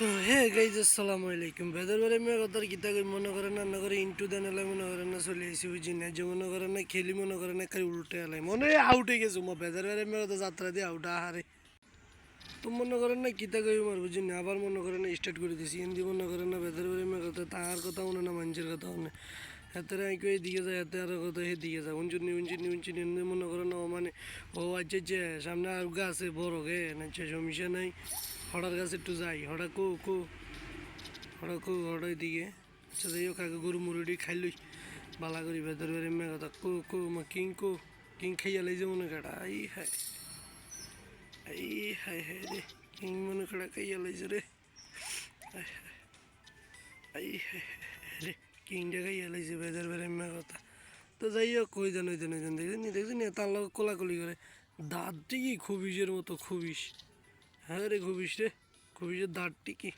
তো হ্যাঁ গাইজ আসসালামু আলাইকুম। বেদার বারে মেয়ে কথার গীতা কই মনে করে না না করে ইন্টু দেন এলাই মনে করে না, চলে আসি বুঝি না যে মনে করে না, খেলি, মনে করে না, খালি উল্টে এলাই। মনে হয় আউটে গেছো মো বেদার বারে মেয়ে কথা যাত্রা দিয়ে আউট আহারে। তো মনে করেন না, গীতা কই মার, বুঝি না আবার মনে করেন না স্টার্ট করে দিছি। হিন্দি মনে করেন না বেদার বারে মেয়ে কথা তাহার কথা মনে না, মানুষের কথা মনে। হাতে আই কই দিকে যায় হাতে আর কথা হে দিকে যায় উঞ্চুনি উঞ্চুনি উঞ্চুনি এমনি মনে করেন না ও মানে ও আচ্ছা যে সামনে আর গাছ আছে বড় গে না সমস্যা নাই হঠাৎ কাছে একটু যাই হঠাৎ কো কো হঠাৎ কো হঠাৎ দিকে আচ্ছা যাই হোক আগে গরু মুরুডি খাইলই বালা করি ভেতর বেড়ে মে কথা কো কো মা কিং কো কিং খাইয়া লাই যে মনে কাটা আই হায় আই হায় হায় রে কিং মনে কাটা খাইয়া লাইছে রে আই হায় আই হায় হায় রে কিংটা খাইয়া লাইছে ভেতর বেড়ে মে কথা। তো যাই হোক, কই দেন ওই দেন ওই দেন দেখছেন দেখছেন তার লোক কোলাকুলি করে। দাঁতটি কি খুবিসের মতো, খুবিস? হ্যাঁ রে খুবিস রে, খুবিসের দাঁতটি কি?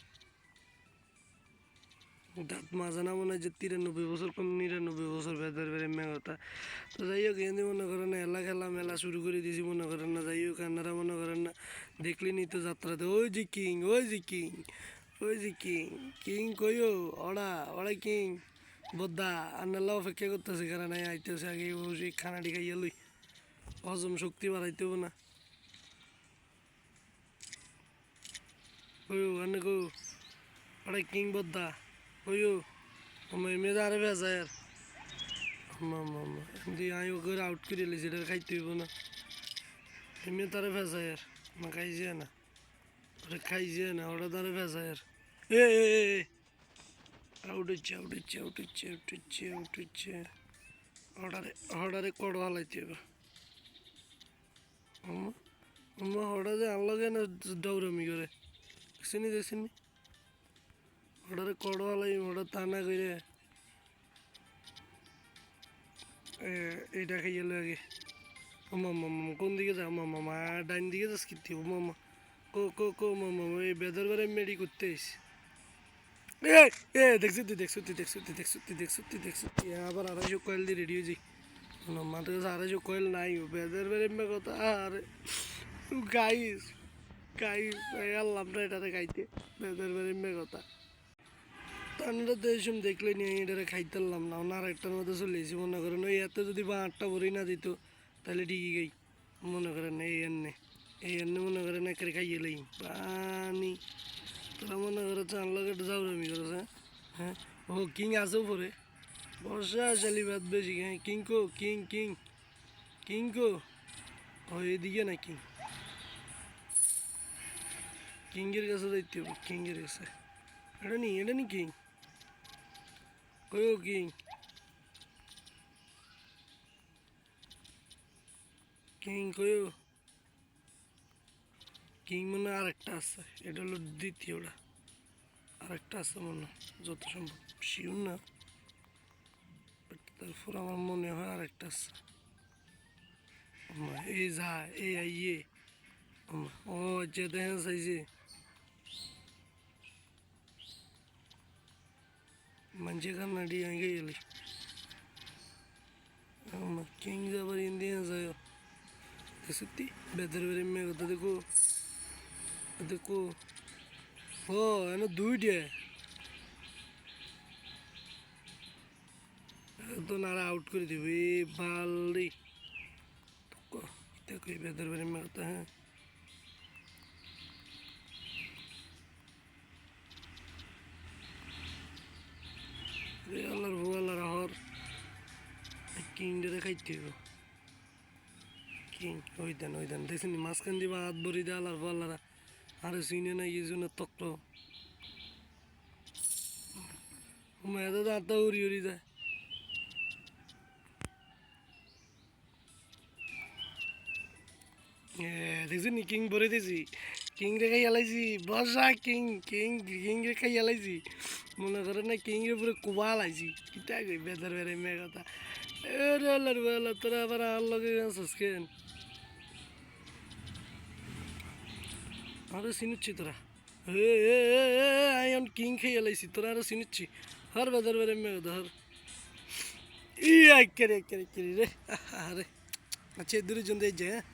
দাঁত মাজা না মনে হয় যে তিরানব্বই বছর কোন নিরানব্বই বছর ভেতর বেড়ে মেঘতা তো যাই হোক, এনে মনে করেন এলা খেলা, মেলা শুরু করে দিয়েছি মনে করেন না। যাই হোক আপনারা মনে করেন না দেখলেনি তো যাত্রাতে, ওই যে কিং, ওই যে কিং, ওই যে কিং কিং কইও ওড়া ওড়া কিং। বদ্দা আন্নাল্লা অপেক্ষা করতেছে, কারণ আইতেছে আগে বসে খানাটি খাইয়া লই। হজম শক্তি বাড়াইতে হবে না। কইও আন্নে কো ওড়া কিং বদ্দা কইও আমার মেয়েদের আরে। ভেজা আর আই ওকে আউট করে এলিছি এটা খাইতে হইব না। এমনি তারে ভেজা আর না খাইছে না। ওটা খাইছে না, ওটা তারে ভেজা আর। এ। হচ্ছে আউট হচ্ছে আউট হচ্ছে অর্ডারে অর্ডারে কড় হালাইতে হবে। আম্মা হঠাৎ আনলগে না দৌড়ামি করে। দেখছিনি দেখছিনি ওটারে কড় হালাই ওটা টানা করে এ, এইটা খাইয়ে লাগে মামা মামা কোন দিকে যা? মামা মা ডাইন দিকে যাস কিতি মামা কো কো কো মামা এই বেদর বারে মেডি করতে আইস। এ এ দেখছি তুই দেখছ তুই দেখছ তুই দেখছ তুই দেখছ তুই দেখছ তুই আবার আড়াইশো কয়েল দিয়ে রেডি হয়েছি। মাথার কাছে আড়াইশো কয়েল নাই। বেদর বারে মে কথা, আরে। গাইস গাইস আল্লাহ এটাতে খাইতে। বেদর বারে কথা। ঠান্ডা তো দেখলে নিয়ে এটারে খাইতে পারলাম না। ওনার একটার মধ্যে চলে এসেছি, মনে করেন। ওই এত যদি বা আটটা ভরি না দিত, তাহলে ঠিকই গাই মনে করেন, এই এনে এই এনে মনে করেন, একের খাইয়ে লাই। পানি। তোরা মনে করে যাও আমি করেছে হ্যাঁ? ও কিং আছে উপরে। বর্ষা চালি বাদ বেশি হ্যাঁ? কিং কো, কিং কিং কিং কো? ও এদিকে না কিং। কিংয়ের কাছে যাইতে হবে, কিংয়ের কাছে। এটা নি এটা নি কিং? কয়ো কিং? কিং কয়ো কিং মনে হয় আরেকটা আছে এটা হলো দ্বিতীয়টা আরেকটা আছে মনে হয় যত সম্ভব শিউর না But তারপর আমার মনে হয় আরেকটা আছে ওমা, এই যা এই আইয়ে ওমা, ও যে দেখা চাইছে మంచిగా కన్నాడు అంగే వెళ్ళి কিং যাবার ইন্ডিয়ান যায় সত্যি বেদের বেরে মেয়ে কথা দেখো দেখো ও এনে দুইটে তো নারা আউট করে দিবে বাল রে দেখো বেদের বেরে মেয়ে কথা হ্যাঁ রে আল্লাহর ভু আল্লাহর আহর কিংডে খাইতে হইব কিং ওই দেন ওই দেন দেখছেন মাঝখান দিবা হাত ভরি দে আল্লাহর ভু আল্লাহরা আরে শুনে না ইয়ে জন্য তক্ত মেয়েদের আত্মা উড়ি উড়ি যায়। এ, দেখছেন নি কিং ভরে দিয়েছি। কিং রে খাই আলাইছি বসা কিং কিং কিং রে খাই আলাইছি মনে করে না কিং রে পুরো কুবা লাইছি। কিটা কই বেদার বেড়ে মেয়ে কথা এরে তোরা আবার আর লগে আছিস কেন? আরে চিনুচ্ছি তোরা। এ এখন কিং খেয়ে লাইছি তোরা আরও চিনুচ্ছি। হর বাজার বেড়ে মেয়ে ধর ই আইকেরে আইকেরে রে। আরে। আচ্ছা দূরে জন দিয়ে যায় হ্যাঁ